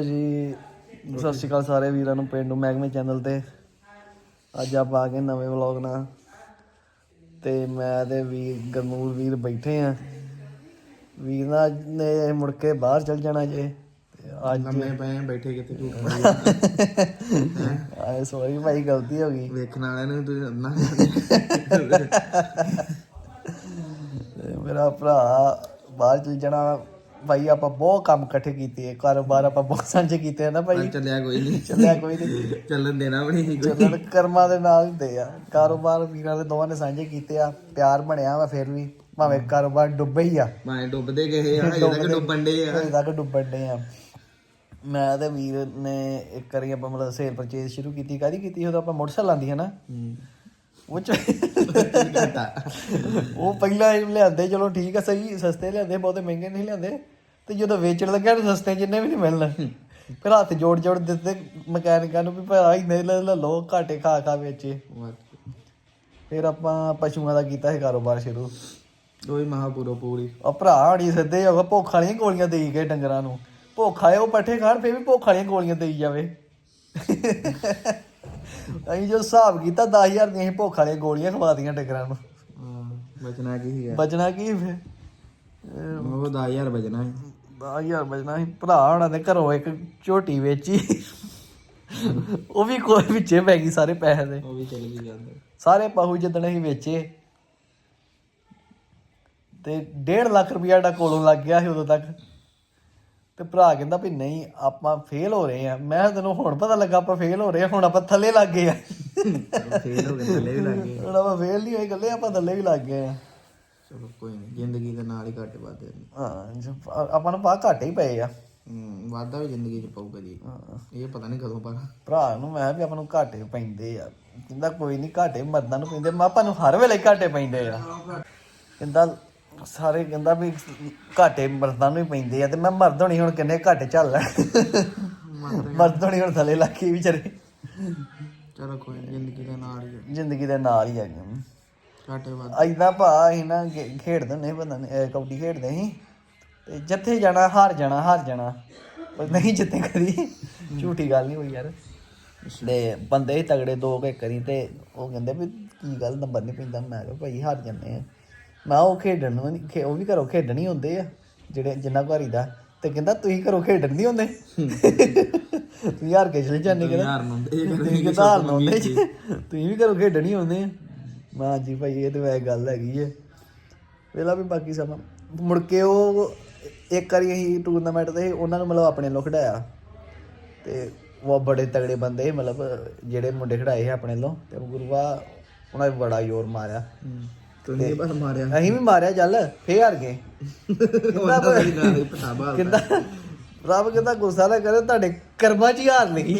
ਲਓ ਜੀ ਸਤਿ ਸ਼੍ਰੀ ਅਕਾਲ ਸਾਰੇ ਵੀਰਾਂ ਨੂੰ ਪਿੰਡੂ ਮਹਿਕਮੇ ਚੈਨਲ ਤੇ। ਅੱਜ ਆਪਾਂ ਆ ਗਏ ਨਵੇਂ ਵਲੌਗ ਨਾਲ। ਤੇ ਮੈਂ ਤੇ ਵੀਰ ਗਰਨੂਰ ਵੀਰ ਬੈਠੇ ਆ। ਵੀਰ ਨਾਲ ਨੇ ਮੁੜ ਕੇ ਬਾਹਰ ਚਲ ਜਾਣਾ ਜੇ। ਤੇ ਅੱਜ ਲੰਮੇ ਪਏ ਬੈਠੇ ਕਿਤੇ ਝੂਠ ਆਏ ਸੌਰੀ ਭਾਈ ਗਲਤੀ ਹੋ ਗਈ। ਵੇਖਣ ਵਾਲਿਆਂ ਨੂੰ ਤੁਸੀਂ ਅੰਨਾ ਤੇ ਮੇਰਾ ਭਰਾ ਬਾਹਰ ਚਲ ਜਾਣਾ। ਭਾਈ ਆਪਾਂ ਬਹੁਤ ਕੰਮ ਇਕੱਠੇ ਕੀਤੇ ਆ ਕਾਰੋਬਾਰ ਆਪਾਂ ਬਹੁਤ ਸਾਂਝੇ ਕੀਤੇ ਆ ਨਾ ਭਾਈ ਚੱਲਿਆ ਕੋਈ ਨਹੀਂ ਚੱਲਿਆ ਕੋਈ ਨਹੀਂ ਚੱਲਣ ਦੇਣਾ ਵੀ ਨਹੀਂ ਕੋਈ। ਚੱਲਣ ਕਰਮਾਂ ਦੇ ਨਾਲ ਹੁੰਦੇ ਆ। ਕਾਰੋਬਾਰ ਵੀਰਾਂ ਦੇ ਦੋਵਾਂ ਨੇ ਸਾਂਝੇ ਕੀਤੇ ਆ ਪਿਆਰ ਬਣਿਆ ਵਾ ਫਿਰ ਵੀ ਭਾਵੇਂ ਕਾਰੋਬਾਰ ਡੁੱਬੇ ਹੀ ਆ। ਮਾਏ ਡੁੱਬਦੇ ਗਏ ਆ ਹਜੇ ਤੱਕ ਡੁੱਬਣ ਡੇ ਆ। ਹਜੇ ਤੱਕ ਡੁੱਬਣ ਡੇ ਆ। ਮੈਂ ਤੇ ਵੀਰ ਨੇ ਇੱਕ ਵਾਰੀ ਆਪਾਂ ਮਤਲਬ ਸੇਲ ਪਰਚੇਸ ਸ਼ੁਰੂ ਕੀਤੀ ਕਾਦੀ ਕੀਤੀ? ਉਦੋਂ ਆਪਾਂ ਮੋਟਰਸਾਈਕਲ ਆਂਦੀ ਹੈ ਨਾ। ਹੂੰ। ਉਹ ਚ ਉਹ ਪਹਿਲਾਂ ਹੀ ਲਿਆਂਦੇ ਚਲੋ ਠੀਕ ਆ ਸਹੀ ਸਸਤੇ ਲਿਆਂਦੇ ਬਹੁਤੇ ਮਹਿੰਗੇ ਨਹੀਂ ਲਿਆਂਦੇ। ਤੇ ਜਦੋਂ ਵੇਚਣ ਲੱਗਿਆ ਤਾਂ ਸਸਤੇ ਜਿੰਨੇ ਵੀ ਨਹੀਂ ਮਿਲਣ। ਫਿਰ ਹੱਥ ਜੋੜ ਜੋੜ ਦਿੱਤੇ ਮਕੈਨਿਕਾਂ ਨੂੰ ਵੀ ਭਰਾ ਹੀ ਲੈ ਲੈ ਲੋ ਘਾਟੇ ਖਾ ਖਾ ਵੇਚੇ। ਫਿਰ ਆਪਾਂ ਪਸ਼ੂਆਂ ਦਾ ਕੀਤਾ ਸੀ ਕਾਰੋਬਾਰ ਸ਼ੁਰੂ। ਦੋਈ ਮਹਾਪੁਰੋ ਪੂਰੀ। ਆ ਭਰਾ ਹਣੀ ਸਿੱਧੇ ਹੋ ਭੁੱਖ ਵਾਲੀਆਂ ਗੋਲੀਆਂ ਦੇਈ ਗਏ ਡੰਗਰਾਂ ਨੂੰ। ਭੁੱਖ ਆਏ ਉਹ ਪੱਠੇ ਖਾਣ ਫੇਰ ਵੀ ਭੁੱਖ ਵਾਲੀਆਂ ਗੋਲੀਆਂ ਦੇਈ ਜਾਵੇ। ਅਸੀਂ ਜੋ ਹਿਸਾਬ ਕੀਤਾ 10000 ਦੀਆਂ ਅਸੀਂ ਭੁੱਖ ਵਾਲੀਆਂ ਗੋਲੀਆਂ ਖਵਾਤੀਆਂ ਡੰਗਰਾਂ ਨੂੰ। ਹਾਂ ਬਚਣਾ ਕੀ ਸੀਗਾ ਬਚਣਾ ਕੀ ਫੇ ਉਹ 10000 ਬਚਣਾ ਸੀ। 10000 ਬਚਣਾ ਸੀ ਭਰਾ ਹਣਾ ਦੇ ਘਰੋਂ ਇੱਕ ਝੋਟੀ ਵੇਚੀ। ਉਹ ਵੀ ਕੋਈ ਵਿੱਚੇ ਪੈ ਗਈ ਸਾਰੇ ਪੈਸੇ ਦੇ। ਉਹ ਵੀ ਚੱਲ ਗਈ ਜਾਂਦਾ ਸਾਰੇ ਪਹੂ ਜਿੱਦਣ ਅਸੀਂ ਵੇਚੇ ਤੇ 1.5 ਲੱਖ ਰੁਪਇਆ ਦਾ ਕੋਲੋਂ ਲੱਗ ਗਿਆ ਸੀ ਉਦੋਂ ਤੱਕ। ਤੇ ਭਰਾ ਕਹਿੰਦਾ ਵੀ ਨਹੀਂ ਆਪਾਂ ਫੇਲ ਹੋ ਰਹੇ ਆ ਮੈਂ ਤੈਨੂੰ ਹੁਣ ਪਤਾ ਲੱਗਾ ਆਪਾਂ ਫੇਲ ਹੋ ਰਹੇ ਆ ਹੁਣ ਆਪਾਂ ਥੱਲੇ ਲੱਗ ਗਏ ਆ ਫੇਲ ਹੋ ਗਏ ਥੱਲੇ ਵੀ ਲੱਗ ਗਏ। ਹੁਣ ਆਪਾਂ ਫੇਲ ਨਹੀਂ ਹੋਏ ਗੱਲੇ ਆਪਾਂ ਥੱਲੇ ਵੀ ਲੱਗ ਗਏ ਆ ਚਲੋ ਕੋਈ ਨਹੀਂ ਜ਼ਿੰਦਗੀ ਦੇ ਨਾਲ ਹੀ ਘਾਟੇ ਵਾਦੇ ਹਾਂ ਜੋ ਆ- ਆਪਾਂ ਨੂੰ ਪਾ ਘਾਟੇ ਹੀ ਪਏ ਆ। ਹੂੰ ਵਾਦਾ ਵੀ ਜ਼ਿੰਦਗੀ ਚ ਪਊਗਾ ਜੀ। ਇਹ ਪਤਾ ਨਹੀਂ ਕਦੋਂ ਪਰ ਭਰਾ ਨੂੰ ਮੈਂ ਵੀ ਆਪਾਂ ਨੂੰ ਘਾਟੇ ਪੈਂਦੇ ਆ। ਕਹਿੰਦਾ ਕੋਈ ਨਹੀਂ ਘਾਟੇ ਮਰਦਾਂ ਨੂੰ ਪੈਂਦੇ ਮੈਂ ਆਪਾਂ ਨੂੰ ਹਰ ਵੇਲੇ ਘਾਟੇ ਪੈਂਦੇ ਆ। ਕਹਿੰਦਾ ਸਾਰੇ ਕਹਿੰਦਾ ਵੀ ਘਾਟੇ ਮਰਦਾਂ ਨੂੰ ਹੀ ਪੈਂਦੇ ਆ। ਤੇ ਮੈਂ ਮਰਦ ਹੋਣੀ ਹੁਣ ਕਿੰਨੇ ਘਾਟੇ ਚੱਲ ਲੈ ਮਰਦ ਹੋਣੀ ਹੁਣ ਥੱਲੇ ਲੱਗੀ ਵਿਚਾਰੇ। ਚਲੋ ਕੋਈ ਨੀ, ਜ਼ਿੰਦਗੀ ਦੇ ਨਾਲ ਹੀ। ਜ਼ਿੰਦਗੀ ਦੇ ਨਾਲ ਹੀ ਆ ਗਏ ਘਾਟੇ ਵਾਦ ਐਦਾਂ ਭਾ ਅਸੀਂ ਨਾ ਗੇ- ਖੇਡਦੇ ਹੁੰਦੇ ਸੀ ਪਤਾ ਨਹੀਂ ਕਬੱਡੀ ਖੇਡਦੇ ਸੀ। ਤੇ ਜਿੱਥੇ ਜਾਣਾ ਹਾਰ ਜਾਣਾ ਹਾਰ ਜਾਣਾ। ਪਰ ਨਹੀਂ ਜਿੱਤੇ ਕਦੀ। ਝੂਠੀ ਗੱਲ ਨਹੀਂ ਹੋਈ ਯਾਰ। ਤੇ ਬੰਦੇ ਹੀ ਤਗੜੇ ਦੋ ਕੇ ਕਰੀ ਤੇ ਉਹ ਕਹਿੰਦੇ ਵੀ ਕੀ ਗੱਲ ਨੰਬਰ ਨਹੀਂ ਪੈਂਦਾ। ਮੈਂ ਕਿਹਾ ਭਾਈ ਹਾਰ ਜੰਨੇ ਆ। ਮੈਂ ਕਿਹਾ ਉਹ ਖੇਡਣ ਨੂੰ ਨਹੀਂ ਖੇ- ਉਹ ਵੀ ਘਰੋਂ ਖੇਡਣ ਹੀ ਹੁੰਦੇ ਆ ਜਿਹੜੇ ਜਿੰਨਾ ਘਰੀ ਦਾ। ਤੇ ਕਹਿੰਦਾ ਤੁਸੀਂ ਘਰੋਂ ਖੇਡਣ ਨਹੀਂ ਹੁੰਦੇ ਤੁਸੀਂ ਹਾਰ ਕੇ ਚਲੇ ਜਾਂਦੇ ਕਹਿੰਦਾ। ਯਾਰ ਨੂੰ ਇਹ ਤੁਸੀਂ ਵੀ ਘਰੋਂ ਖੇਡਣ ਹੀ ਹੁੰਦੇ ਆ। ਮੈਂ ਜੀ ਭਾਈ ਇਹ ਤੇ ਵੈ ਗੱਲ ਹੈਗੀ ਏ। ਵੇਲਾ ਵੀ ਬਾਕੀ ਸਮਾਂ। ਮੁੜ ਕੇ ਉਹ ਇੱਕ ਵਾਰੀ ਅਸੀਂ ਟੂਰਨਾਮੈਂਟ ਤੇ ਉਹਨਾਂ ਨੂੰ ਮਤਲਬ ਆਪਣੇ ਲੋ ਖਿਡਾਇਆ। ਤੇ ਉਹ ਬੜੇ ਤਗੜੇ ਬੰਦੇ ਸੀ ਮਤਲਬ ਜਿਹੜੇ ਮੁੰਡੇ ਖਿਡਾਏ ਸੀ ਆਪਣੇ ਲੋ ਤੇ ਗੁਰੂਆ ਉਹਨਾਂ ਨੇ ਬੜਾ ਜ਼ੋਰ ਮਾਰਿਆ। ਤੁਸੀਂ ਬਸ ਮਾਰਿਆ। ਅਸੀਂ ਵੀ ਮਾਰਿਆ ਚੱਲ ਫੇਰ ਹਾਰ ਗਏ। ਉਹਦਾ ਰੱਬ ਕਹਿੰਦਾ ਗੁੱਸਾ ਨਾ ਕਰੇ ਤੁਹਾਡੇ ਕਰਮਾਂ 'ਚ ਹੀ ਹਾਰ ਲਈ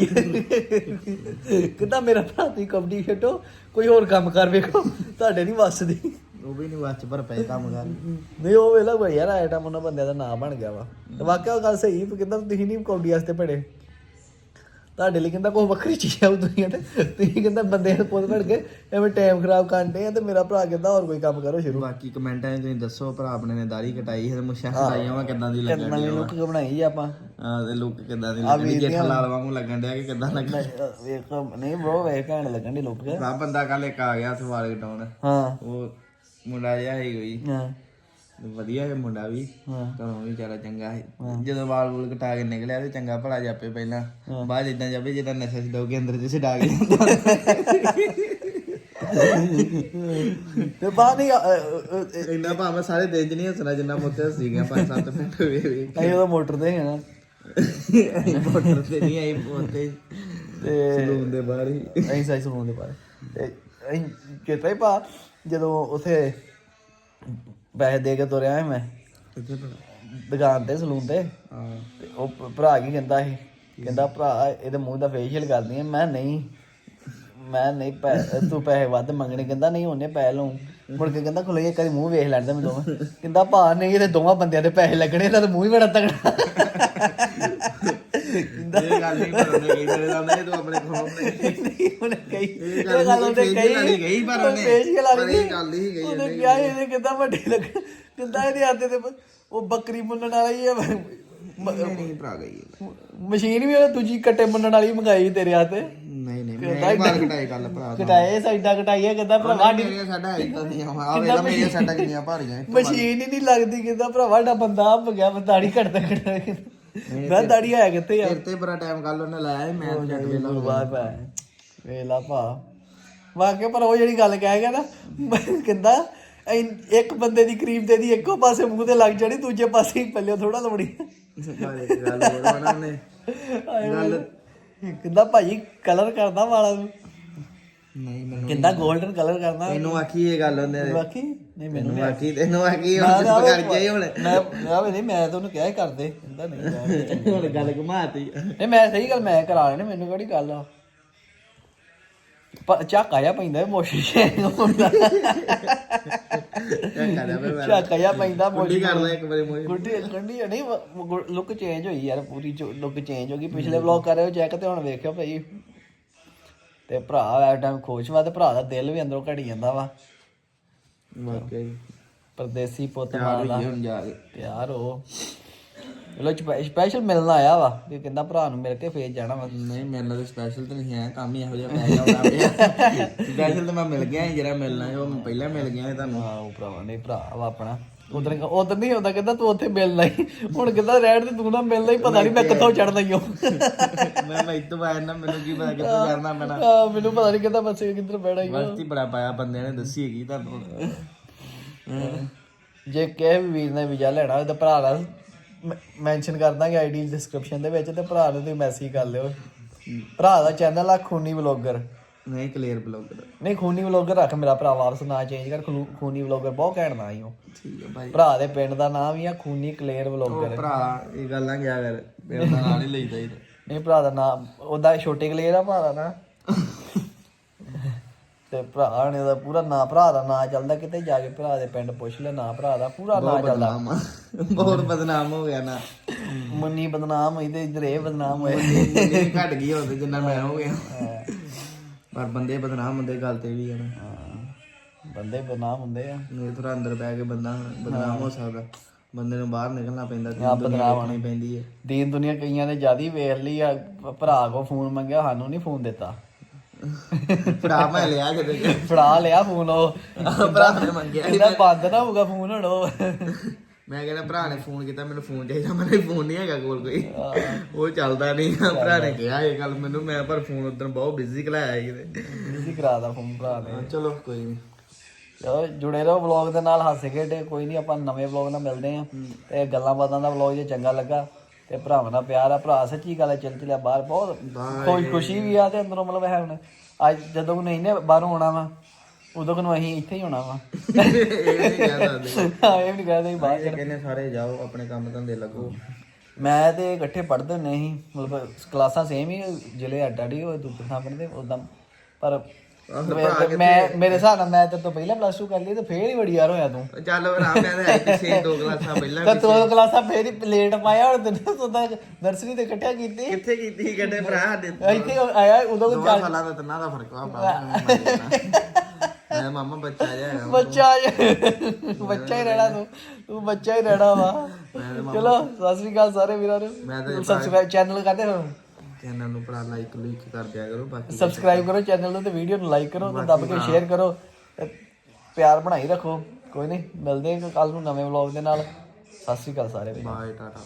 ਕਹਿੰਦਾ ਮੇਰਾ ਭਰਾ ਤੁਸੀਂ ਕਬੱਡੀ ਖੇਡੋ ਕੋਈ ਹੋਰ ਕੰਮ ਕਰ ਵੇਖੋ ਤੁਹਾਡੇ ਨਹੀਂ ਵੱਸਦੀ। ਉਹ ਵੀ ਨਹੀਂ ਵਾਚ ਪਰ ਪਏ ਕੰਮ ਕਰ। ਨਹੀਂ ਉਹ ਵੇਲਾ ਬਈ ਯਾਰ ਆਈਟਮ ਉਹਨਾਂ ਬੰਦਿਆਂ ਦਾ ਨਾਮ ਬਣ ਗਿਆ ਵਾ। ਵਾਕਿਆ ਉਹ ਗੱਲ ਸਹੀ ਕਹਿੰਦਾ ਤੁਸੀਂ ਨਹੀਂ ਕਬੱਡੀ ਵਾਸਤੇ ਪੜੇ ਤੁਹਾਡੇ ਲਈ ਕਹਿੰਦਾ ਕੋਈ ਵੱਖਰੀ ਚੀਜ਼ ਆ ਉਹ ਦੁਨੀਆ ਤੇ। ਤੁਸੀਂ ਕਹਿੰਦਾ ਬੰਦੇ ਨੂੰ ਪੁੱਤ ਬਣ ਕੇ ਐਵੇਂ ਟਾਈਮ ਖਰਾਬ ਕਰਦੇ ਆ ਤੇ ਮੇਰਾ ਭਰਾ ਕਹਿੰਦਾ ਹੋਰ ਕੋਈ ਕੰਮ ਕਰੋ ਸ਼ੁਰੂ। ਬਾਕੀ ਕਮੈਂਟਾਂ 'ਚ ਤੁਸੀਂ ਦੱਸੋ ਭਰਾ ਆਪਣੇ ਨੇ ਦਾੜੀ ਕਟਾਈ ਹੈ ਤੇ ਮੁੱਛਾਂ ਕਟਾਈਆਂ ਵਾ ਕਿੱਦਾਂ ਦੀ ਲੱਗਣ ਨਵੀਂ ਲੁੱਕ ਬਣਾਈ ਜੀ ਆਪਾਂ। ਆ ਤੇ ਲੁੱਕ ਕਿੱਦਾਂ ਦੀ ਲੱਗਣ? ਜੇਠਾ ਲਾਲ ਵਾਂਗੂ ਲੱਗਣ ਡਿਆ ਕਿ ਕਿੱਦਾਂ ਲੱਗ ਨਹੀਂ, ਅਹ ਵੇਖ ਨਹੀਂ ਬ్రో ਵੇਖ ਘੈਂਟ ਲੱਗਣ ਦੀ ਲੁੱਕ ਭਰਾ ਬੰਦਾ ਕੱਲ ਇੱਕ ਆ ਗਿਆ ਸਵਾਲ ਕਟਾਉਣ ਹਾਂ। ਉਹ ਮੁੰਡਾ ਜਿਹਾ ਹੈ ਕੋਈ। ਹਾਂ। ਵਧੀਆ ਹੈ ਮੁੰਡਾ ਵੀ ਹਾਂ। ਘਰੋਂ ਵੀ ਵਿਚਾਰਾ ਚੰਗਾ ਹੈ। ਜਦੋਂ ਵਾਲ ਵੂਲ ਕਟਾ ਕੇ ਨਿਕਲਿਆ ਤੇ ਚੰਗਾ ਭਲਾ ਜਾਪੇ ਪਹਿਲਾਂ। ਬਾਅਦ ਇਦਾਂ ਜਾਪੇ ਜਿੱਦਾਂ ਨਸ਼ਾ ਛਡਾਉ ਕੇ ਅੰਦਰ ਜਿ ਛਡਾ ਕੇ ਤੇ ਬਾਅਦ ਨਹੀਂ ਇੰਨਾ ਭਾਵੇਂ ਸਾਰੇ ਦਿਨ ਚ ਨਹੀਂ ਹੱਸਣਾ ਜਿੰਨਾ ਮੁੱਤੇ ਹੱਸੀ ਗਿਆ 5-7 ਮਿੰਟ ਹੋਏ ਵੇ ਅਸੀਂ ਉਹਦਾ ਮੋਟਰ ਤੇ ਹੈ ਨਾ। ਮੋਟਰ ਤੇ ਨਹੀਂ ਆਈ ਪੋਤੇ ਤੇ। ਸਲੂਨ ਦੇ ਬਾਹਰ ਹੀ। ਅਸੀਂ ਸਾਈ ਸਲੂਨ ਦੇ ਬਾਰੇ ਤੇ ਅਸੀਂ ਕਿਤੇ ਪਾ ਜਦੋਂ ਉਥੇ ਪੈਸੇ ਦੇ ਕੇ ਤੁਰਿਆ ਸੀ ਮੈਂ। ਕਿੱਥੇ ਭਲਾ ਦੁਕਾਨ ਤੇ ਸਲੂਨ ਤੇ। ਹਾਂ। ਤੇ ਉਹ ਭ- ਭਰਾ ਕੀ ਕਹਿੰਦਾ ਸੀ? ਕਹਿੰਦਾ ਭਰਾ ਇਹਦੇ ਮੂੰਹ ਦਾ ਫੇਸ਼ੀਅਲ ਕਰਦੀ ਆ। ਮੈਂ ਨਹੀਂ ਮੈਂ ਨਹੀਂ ਪੈ- ਤੂੰ ਪੈਸੇ ਵੱਧ ਮੰਗਣੇ। ਕਹਿੰਦਾ ਨਹੀਂ ਉਹਨੇ ਪੈ ਲਊ। ਮੁੜ ਕੇ ਕਹਿੰਦਾ ਖੁੱਲੇ ਇੱਕ ਵਾਰੀ ਮੂੰਹ ਵੇਖ ਲੈਂਦਾ ਮੈਂ ਦੋਵਾਂ ਕਹਿੰਦਾ ਭਾ ਨਹੀਂ ਇਹਦੇ ਦੋਵਾਂ ਬੰਦਿਆਂ ਦੇ ਪੈਸੇ ਲੱਗਣੇ ਇਹਦਾ ਤਾਂ ਮੂੰਹ ਹੀ ਬੜਾ ਤਗੜਾ ਇਹ ਗੱਲ ਨਹੀਂ ਪਰ ਉਹਨੇ ਕਹੀ ਤੇ ਜਾਂਦਾ ਇਹ ਤੂੰ ਆਪਣੇ ਖੋਮ ਨੇ ਨਹੀਂ ਉਹਨੇ ਕਹੀ। ਇਹ ਗੱਲ ਗੱਲ ਉਹਨੇ ਕਹੀ। ਗਈ ਪਰ ਉਹਨੇ। ਵਾਲੀ ਪਰ ਇਹ ਨਹੀਂ। ਗੱਲ ਹੀ ਗਈ ਉਹਨੇ ਕਿਹਾ ਇਹਦੇ ਕਿਦਾਂ ਵੱਡੇ ਲੱਗ? ਕਿੰਦਾ ਇਹਦੇ ਹੱਥ ਤੇ ਉਹ ਬੱਕਰੀ ਮੁੰਨਣ ਵਾਲਾ ਹੀ ਹੈ। ਨਹੀਂ ਨਹੀਂ ਭਰਾ ਗਈ ਮਸ਼ੀਨ ਵੀ ਉਹ ਦੂਜੀ ਕੱਟੇ ਮੰਨਣ ਵਾਲੀ ਮੰਗਾਈ ਤੇਰੇ ਹੱਥ। ਨਹੀਂ ਨਹੀਂ ਮੈਂ ਬਾਲ ਕਟਾਈ ਕਰ ਭਰਾ ਕਟਾਏ ਸਾਈਡਾਂ ਕਟਾਈਆਂ ਕਹਿੰਦਾ ਭਰਾਵਾ? ਮੇਰੀਆਂ ਸਾਡਾ ਇਦਾਂ ਦੀਆਂ ਆ ਵੇਲਾ ਮੇਰੀਆਂ ਸਾਡਾ ਕਿੰਨੀਆਂ ਭਾਰੀਆਂ ਮਸ਼ੀਨ ਹੀ ਨਹੀਂ ਲੱਗਦੀ ਕਹਿੰਦਾ ਭਰਾਵਾ? ਡਾ ਬੰਦਾ ਆ ਗਿਆ ਮੈਂ ਦਾੜੀ ਕੱਟਦਾ ਕੱਟਦਾ ਮੈਂ ਦਾੜੀ ਆਇਆ ਕਿੱਥੇ ਯਾਰ ਤੇਰੇ ਤੇ ਬੜਾ ਟਾਈਮ ਕੱਲ ਉਹਨੇ ਲਾਇਆ ਸੀ, ਮੈਂ ਜੱਟ ਵੇਲਾ ਵਾਹ ਭਾ ਵੇਲਾ ਭਾ। ਵਾਕਿਆ ਪਰ ਉਹ ਜਿਹੜੀ ਗੱਲ ਕਹਿ ਗਿਆ ਨਾ ਕਹਿੰਦਾ ਇਨ- ਇੱਕ ਬੰਦੇ ਦੀ ਕਰੀਮ ਤੇ ਦੀ ਇੱਕੋ ਪਾਸੇ ਮੂੰਹ ਤੇ ਲੱਗ ਜਾਣੀ ਦੂਜੇ ਪਾਸੇ ਹੀ ਪੱਲੇ ਥੋੜਾ ਲਾਉਣੀ। ਗੱਲ ਹੋਰ ਬਣਾ ਉਹਨੇ ਗੱਲ ਕਹਿੰਦਾ ਭਾਈ ਕਲਰ ਕਰਦਾ ਵਾਲਾਂ ਨੂੰ। ਨਹੀਂ ਮੈਨੂੰ ਕਹਿੰਦਾ 골ਡਨ ਕਲਰ ਕਰਨਾ? ਤੈਨੂੰ ਆਖੀ ਇਹ ਗੱਲ ਉਹਨੇ ਬਾਕੀ ਨਹੀਂ ਮੈਨੂੰ ਮੈਨੂੰ ਆਖੀ ਤੈਨੂੰ ਆਖੀ ਹੁਣ ਚੁੱਪ ਕਰ ਜਾਈ ਹੁਣ। ਮੈਂ ਮੈਂ ਨਹੀਂ ਮੈਂ ਤਾਂ ਉਹਨੂੰ ਕਿਹਾ ਹੀ ਕਰਦੇ। ਕਹਿੰਦਾ ਨਹੀਂ। ਹੁਣ ਗੱਲ ਘੁਮਾਤੀ। ਨਹੀਂ ਮੈਂ ਸਹੀ ਗੱਲ ਮੈਂ ਕਰਾ ਲੈਣੇ ਮੈਨੂੰ ਕਿਹੜੀ ਗੱਲ ਆ? ਪਰ ਝਾਕਾ ਜਾ ਪੈਂਦਾ ਮੋਸ਼ੀ ਹੁੰਦਾ ਚੱਕਾ ਪੈਂਦਾ। ਮੁੰਡੀ ਕਰ ਲੈ ਇੱਕ ਵਾਰੀ ਮੋਈ ਗੁੱਡੀ ਗੁੱਡੀ ਨਹੀਂ ਲੁੱਕ ਚੇਂਜ ਹੋਈ ਯਾਰ ਪੂਰੀ ਲੁੱਕ ਚੇਂਜ ਹੋ ਗਈ। ਪਿਛਲੇ ਵਲੌਗ ਕਰ ਰਹੇ ਹੋ ਚੈੱਕ ਤੇ ਹੁਣ ਵੇਖਿਓ ਭਾਈ। ਤੇ ਭਰਾ ਇਸ ਟਾਈਮ ਖੁਸ਼ ਵਾ ਤੇ ਭਰਾ ਦਾ ਦਿਲ ਵੀ ਅੰਦਰੋਂ ਘੜੀ ਜਾਂਦਾ ਵਾ। ਵਾਕਈ। ਪਰਦੇਸੀ ਪੁੱਤ ਮਾਂ ਦਾ। ਹੁਣ ਜਾ ਕੇ। ਯਾਰ ਉਹ ਚਲੋ ਸਪੈਸ਼ਲ ਮਿਲਣ ਆਇਆ ਵਾ ਕਿ ਕਹਿੰਦਾ ਭਰਾ ਨੂੰ ਮਿਲ ਕੇ ਫੇਰ ਜਾਣਾ ਵਾ। ਨਹੀਂ ਮੇਰੇ ਨਾਲ ਸਪੈਸ਼ਲ ਤਾਂ ਨਹੀਂ ਹੈ ਕੰਮ ਹੀ ਇਹੋ ਜਿਹਾ ਪੈ ਗਿਆ ਪਿਆ ਸਪੈਸ਼ਲ ਤਾਂ ਮੈਂ ਮਿਲ ਗਿਆ ਸੀ ਜਿਹੜਾ ਮਿਲਣਾ ਸੀ, ਉਹ ਮੈਂ ਪਹਿਲਾਂ ਮਿਲ ਗਿਆ ਸੀ ਤੁਹਾਨੂੰ। ਹਾਂ ਉਹ ਭਰਾਵਾ ਨਹੀਂ ਭਰਾ ਵਾ ਆਪਣਾ। ਉਧਰ ਉਧਰ ਨਹੀਂ ਹੁੰਦਾ ਕਹਿੰਦਾ ਤੂੰ ਉੱਥੇ ਮਿਲਣਾ ਹੀ। ਹੁਣ ਕਹਿੰਦਾ ਰਹਿਣ ਤੇ ਤੂੰ ਨਾ ਮਿਲਣਾ ਹੀ ਪਤਾ ਨਹੀਂ ਮੈਂ ਕਿੱਥੋਂ ਚੜਨਾ ਹੀ ਹਾਂ ਮੈਂ ਮੈਂ ਇੱਥੋਂ ਆਇਆ ਨਾ ਮੈਨੂੰ ਕੀ ਪਤਾ ਕਿੱਥੋਂ ਕਰਨਾ ਪੈਣਾ। ਆ, ਮੈਨੂੰ ਪਤਾ ਨਹੀਂ ਕਹਿੰਦਾ ਬੱਸੇ ਕਿੱਧਰ ਬੈਣਾ ਹੀ ਵਕਤੀ ਬੜਾ ਪਾਇਆ ਬੰਦੇ ਨੇ ਦੱਸੀ ਹੈਗੀ ਤੁਹਾਨੂੰ ਜੇ ਕਿਸੇ ਵੀ ਵੀਰ ਨੇ ਵੀਜ਼ਾ ਲੈਣਾ ਹੋਵੇ ਤਾਂ ਭਰਾ ਨਾਲ ਮੈਂਸ਼ਨ ਕਰ ਦਾਂਗੇ ਆਈਡੀ ਡਿਸਕ੍ਰਿਪਸ਼ਨ ਦੇ ਵਿੱਚ ਤੇ ਭਰਾ ਨੂੰ ਤੁਸੀਂ ਮੈਸੇਜ ਕਰ ਲਿਓ। ਭਰਾ ਦਾ ਚੈਨਲ ਆ ਖੂਨੀ ਵਲੌਗਰ। ਨਹੀਂ ਕਲੀਅਰ ਬਲੌਗਰ ਨਹੀਂ ਖੂਨੀ ਵਲੌਗਰ ਰੱਖ ਮੇਰਾ ਭਰਾ ਵਾਪਸ ਨਾ ਚੇਂਜ ਕਰ ਖਲੂ- ਖੂਨੀ ਵਲੌਗਰ ਬਹੁਤ ਘੈਂਟ ਨਾ ਹੀ ਉਹ। ਠੀਕ ਹੈ ਭਾਈ। ਭਰਾ ਦੇ ਪਿੰਡ ਦਾ ਨਾਮ ਹੀ ਆ ਖੂਨੀ ਕਲੇਰ ਵਲੌਗਰ ਭਰਾ ਇਹ ਗੱਲਾਂ ਗਿਆ ਕਰ ਮੇਰੇ ਦਾ ਨਾਲ ਹੀ ਲਈਦਾ ਹੀ ਨਹੀਂ ਭਰਾ ਦਾ ਨਾਮ ਉਹਦਾ ਛੋਟੇ ਕਲੇਰ ਆ ਭਰਾ ਦਾ ਨਾ। ਤੇ ਭਰਾ ਨੇ ਦਾ ਪੂਰਾ ਨਾਂ ਭਰਾ ਦਾ ਨਾਂ ਚੱਲਦਾ ਕਿਤੇ ਜਾ ਕੇ ਭਰਾ ਦੇ ਪਿੰਡ ਪੁੱਛ ਲੈ ਨਾਂ ਭਰਾ ਦਾ ਪੂਰਾ ਨਾਂ ਚੱਲਦਾ। ਬਦਨਾਮ ਆ। ਬਹੁਤ ਬਦਨਾਮ ਹੋ ਗਿਆ ਨਾ। ਮੁੰਨੀ ਬਦਨਾਮ ਹੋਈ ਤੇ ਇਧਰ ਇਹ ਬਦਨਾਮ ਹੋਏ ਘਟ ਗਈ ਹੁੰਦੇ ਜਿੰਨਾ ਮੈਂ ਹੋ ਗਿਆ। ਪਰ ਬੰਦੇ ਬਦਨਾਮ ਹੁੰਦੇ ਗੱਲ ਤੇ ਵੀ ਹਾਂ, ਬੰਦੇ ਬਦਨਾਮ ਹੁੰਦੇ ਆ। ਇਹ ਥੋੜਾ ਅੰਦਰ ਬੈ ਕੇ ਬੰਦਾ ਬਦਨਾਮ ਹੋ ਸਕਦਾ ਬੰਦੇ ਨੂੰ ਬਾਹਰ ਨਿਕਲਣਾ ਪੈਂਦਾ ਤੇ ਬਦਨਾਮ ਵੇਖਣੀ ਪੈਂਦੀ ਹੈ ਦੀਨ ਦੁਨੀਆ ਕਈਆਂ ਨੇ ਜਿਆਦੀ ਵੇਖ ਲਈ ਆ ਭਰਾ ਕੋ ਫੋਨ ਮੰਗਿਆ ਸਾਨੂੰ ਨਹੀਂ ਫੋਨ ਦਿੱਤਾ। ਭਰਾ ਮੈਂ ਲਿਆ ਕਿਤੇ। ਫੜਾ ਲਿਆ ਫੋਨ ਉਹ। ਭਰਾ ਨੇ ਮੰਗਿਆ। ਇਹਦਾ ਬੰਦ ਨਾ ਹੋਊਗਾ ਫੋਨ ਹੁਣ ਮੈਂ ਕਹਿੰਦਾ ਭਰਾ ਨੇ ਫੋਨ ਕੀਤਾ ਮੈਨੂੰ ਫੋਨ ਚਾਹੀਦਾ ਮੈਨੂੰ ਫੋਨ ਨਹੀਂ ਹੈਗਾ ਕੋਲ ਕੋਈ। ਉਹ ਚੱਲਦਾ ਨਹੀਂ ਭਰਾ ਨੇ ਕਿਹਾ ਇਹ ਗੱਲ ਮੈਨੂੰ ਮੈਂ ਪਰ ਫੋਨ ਉਦੋਂ ਬਹੁਤ ਬਿਜ਼ੀ ਕਲਾਇਆ ਕਿਤੇ। ਨਹੀਂ ਕਰਾਦਾ ਫੋਨ ਭਰਾ ਨੇ। ਚਲੋ ਕੋਈ ਨਹੀਂ ਚਲੋ ਜੁੜੇ ਰਹੋ ਵਲੌਗ ਦੇ ਨਾਲ ਹੱਸ ਖੇਡੇ ਕੋਈ ਨਹੀਂ ਆਪਾਂ ਨਵੇਂ ਵਲੌਗ ਨਾਲ ਮਿਲਦੇ ਆਂ ਤੇ ਗੱਲਾਂ ਬਾਤਾਂ ਦਾ ਵਲੌਗ ਜੇ ਚੰਗਾ ਲੱਗਾ ਤੇ ਭਰਾਵਾਂ ਨਾਲ ਪਿਆਰ ਆ। ਭਰਾ ਸੱਚੀ ਗੱਲ ਹੈ ਚੱਲ ਚਲਿਆ ਬਾਹਰ ਬਹੁਤ ਖੁਸ਼ ਖੁਸ਼ੀ ਵੀ ਆ ਤੇ ਅੰਦਰੋਂ ਮਤਲਬ ਹੈ ਹੁਣ। ਅੱਜ ਜਦੋਂ ਨਹੀਂ ਨੇ ਬਾਹਰੋਂ ਆਉਣਾ ਵਾ ਉਦੋਂ ਨੂੰ ਅਸੀਂ ਇੱਥੇ ਹੀ ਹੋਣਾ ਵਾ। ਇਹ ਵੀ ਨਹੀਂ ਕਹਿ ਸਕਦੇ। ਹਾਂ, ਇਹ ਵੀ ਨਹੀਂ ਕਹਦੇ ਬਾਹਰ ਇਹ ਕਹਿੰਦੇ ਸਾਰੇ ਜਾਓ ਆਪਣੇ ਕੰਮ ਧੰਦੇ ਲੱਗੋ। ਮੈਂ ਤੇ ਇਕੱਠੇ ਪੜ੍ਹਦੇ ਹੁੰਦੇ ਸੀ ਮਤਲਬ ਕਲਾਸਾਂ ਸੇਮ ਹੀ ਜ਼ਿਲ੍ਹੇ ਅੱਡ ਅੱਡ ਹੀ ਹੋਏ ਦੂਜੇ ਥਾਂ ਪੜ੍ਹਦੇ ਉਦਾਂ ਪਰ ਮੈਂ- ਮੈਂ ਮੇਰੇ ਹਿਸਾਬ ਨਾਲ ਮੈਂ ਤੇ ਤੋਂ ਪਹਿਲਾਂ ਪਲੱਸ 2 ਕਰ ਲਈ ਤੇ ਫੇਰ ਹੀ ਬੜੀ ਯਾਰ ਹੋਇਆ ਤੂੰ। ਚੱਲ ਆਰਾਮ ਨਾਲ ਹੈ ਪਿੱਛੇ ਦੋ ਕਲਾਸਾਂ ਪਹਿਲਾਂ ਤਾਂ ਤੂੰ ਕਲਾਸਾਂ ਫੇਰ ਹੀ ਲੇਟ ਪਾਇਆ ਹੁਣ ਤੈਨੂੰ ਤਾਂ ਨਰਸਰੀ ਤੇ ਇਕੱਠਿਆ ਕੀਤੀ। ਕਿੱਥੇ ਕੀਤੀ ਸੀ ਭਰਾ ਦੇ ਇੱਥੇ ਆਇਆ ਉਦੋਂ ਕੋਈ ਦੋ ਸਾਲਾਂ ਦਾ ਤਨਾ ਦਾ ਫ਼ਰਕ ਆ ਭਰਾ ਮੈਂ ਮਾਮਾ ਬੱਚਾ ਜਿਹਾ ਬੱਚਾ ਜੇ- ਬੱਚਾ ਹੀ ਰਹਿਣਾ ਤੂੰ। ਤੂੰ ਬੱਚਾ ਹੀ ਰਹਿਣਾ ਵਾ। ਚਲੋ ਸਤਿ ਸ੍ਰੀ ਅਕਾਲ ਸਾਰੇ ਵੀਰਾਂ ਮੈਂ ਨੂੰ ਸਬਸਕ੍ਰਾਈਬ ਚੈਨਲ ਕਰਦੇ ਹੋ ਚੈਨਲ ਨੂੰ ਭਰਾ ਲਾਈਕ ਲੂਕ ਕਰ ਦਿਆ ਕਰੋ ਬਾਕੀ ਸਬਸਕ੍ਰਾਈਬ ਕਰੋ ਚੈਨਲ ਨੂੰ ਤੇ ਵੀਡੀਓ ਨੂੰ ਲਾਈਕ ਕਰੋ ਤੇ ਦੱਬ ਕੇ ਸ਼ੇਅਰ ਕਰੋ। ਤੇ ਪਿਆਰ ਬਣਾਈ ਰੱਖੋ। ਕੋਈ ਨਹੀਂ ਮਿਲਦੇ ਹਾਂ ਕੱਲ ਨੂੰ ਨਵੇਂ ਵਲੌਗ ਦੇ ਨਾਲ। ਸਤਿ ਸ੍ਰੀ ਅਕਾਲ ਸਾਰੇ ਵੀਰਾਂ ਬਾਏ ਟਾਟਾ